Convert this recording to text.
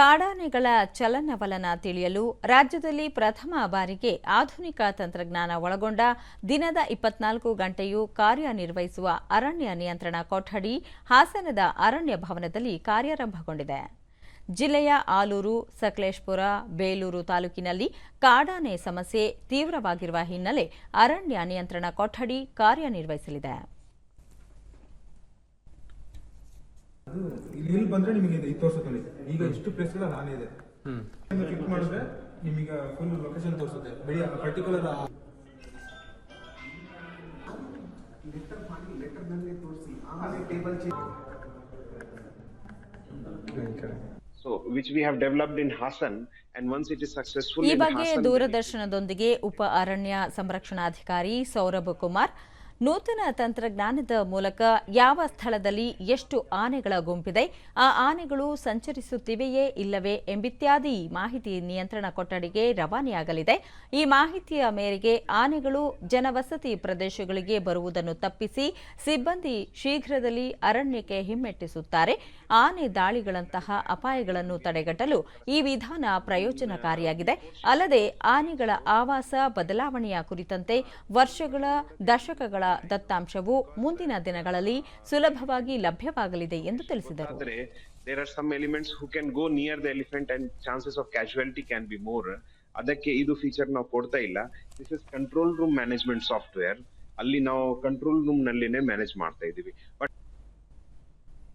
ಕಾಡಾನೆಗಳ ಚಲನವಲನ ತಿಳಿಯಲು ರಾಜ್ಯದಲ್ಲಿ ಪ್ರಥಮ ಬಾರಿಗೆ ಆಧುನಿಕ ತಂತ್ರಜ್ಞಾನ ಒಳಗೊಂಡ ದಿನದ ಇಪ್ಪತ್ನಾಲ್ಕು ಗಂಟೆಯೂ ಕಾರ್ಯನಿರ್ವಹಿಸುವ ಅರಣ್ಯ ನಿಯಂತ್ರಣ ಕೊಠಡಿ ಹಾಸನದ ಅರಣ್ಯ ಭವನದಲ್ಲಿ ಕಾರ್ಯಾರಂಭಗೊಂಡಿದೆ. ಜಿಲ್ಲೆಯ ಆಲೂರು, ಸಕಲೇಶ್ಪುರ, ಬೇಲೂರು ತಾಲೂಕಿನಲ್ಲಿ ಕಾಡಾನೆ ಸಮಸ್ಯೆ ತೀವ್ರವಾಗಿರುವ ಹಿನ್ನೆಲೆ ಅರಣ್ಯ ನಿಯಂತ್ರಣ ಕೊಠಡಿ ಕಾರ್ಯನಿರ್ವಹಿಸಲಿದೆ. ಇಲ್ಲಿ ಬಂದ್ರೆ ನಿಮಗೆ ಇದು ತೋರಿಸುತ್ತೆ ಈಗ ಇಷ್ಟು ಪ್ಲೇಸ್ಗಳ ನಾನೇ ಇದೆ. ಕ್ಲಿಕ್ ಮಾಡಿದ್ರೆ ನಿಮಗೆ ಫುಲ್ ಲೊಕೇಶನ್ ತೋರಿಸುತ್ತೆ. ಬೆಳಿ particular So, which we have developed in Hassan, and once it is successful ಈ ಬಗ್ಗೆ ದೂರದರ್ಶನದೊಂದಿಗೆ ಉಪ ಅರಣ್ಯ ಸಂರಕ್ಷಣಾಧಿಕಾರಿ ಸೌರಭ್ ಕುಮಾರ್ ನೂತನ ತಂತ್ರಜ್ಞಾನದ ಮೂಲಕ ಯಾವ ಸ್ಥಳದಲ್ಲಿ ಎಷ್ಟು ಆನೆಗಳ ಗುಂಪಿದೆ, ಆ ಆನೆಗಳು ಸಂಚರಿಸುತ್ತಿವೆಯೇ ಇಲ್ಲವೇ ಎಂಬಿತ್ಯಾದಿ ಮಾಹಿತಿ ನಿಯಂತ್ರಣ ಕೊಠಡಿಗೆ ರವಾನೆಯಾಗಲಿದೆ. ಈ ಮಾಹಿತಿಯ ಮೇರೆಗೆ ಆನೆಗಳು ಜನವಸತಿ ಪ್ರದೇಶಗಳಿಗೆ ಬರುವುದನ್ನು ತಪ್ಪಿಸಿ ಸಿಬ್ಬಂದಿ ಶೀಘ್ರದಲ್ಲಿ ಅರಣ್ಯಕ್ಕೆ ಹಿಮ್ಮೆಟ್ಟಿಸುತ್ತಾರೆ. ಆನೆ ದಾಳಿಗಳಂತಹ ಅಪಾಯಗಳನ್ನು ತಡೆಗಟ್ಟಲು ಈ ವಿಧಾನ ಪ್ರಯೋಜನಕಾರಿಯಾಗಿದೆ. ಅಲ್ಲದೆ ಆನೆಗಳ ಆವಾಸ ಬದಲಾವಣೆಯ ಕುರಿತಂತೆ ವರ್ಷಗಳ ದಶಕಗಳ ದತ್ತಾಂಶವು ಮುಂದಿನ ದಿನಗಳಲ್ಲಿ ಸುಲಭವಾಗಿ ಲಭ್ಯವಾಗಲಿದೆ ಎಂದು ತಿಳಿಸಿದರು. there are some elements who can go near the elephant and chances of casualty can be more. ಅದಕ್ಕೆ ಇದು ಫೀಚರ್ ನಾವು ಕೊಡ್ತಾ ಇಲ್ಲ. This is control room management software ಅಲ್ಲಿ ನಾವು ಕಂಟ್ರೋಲ್ ರೂಮ್ ನಲ್ಲಿನೇ ಮ್ಯಾನೇಜ್ ಮಾಡ್ತಾ ಇದೀವಿ ಬಟ್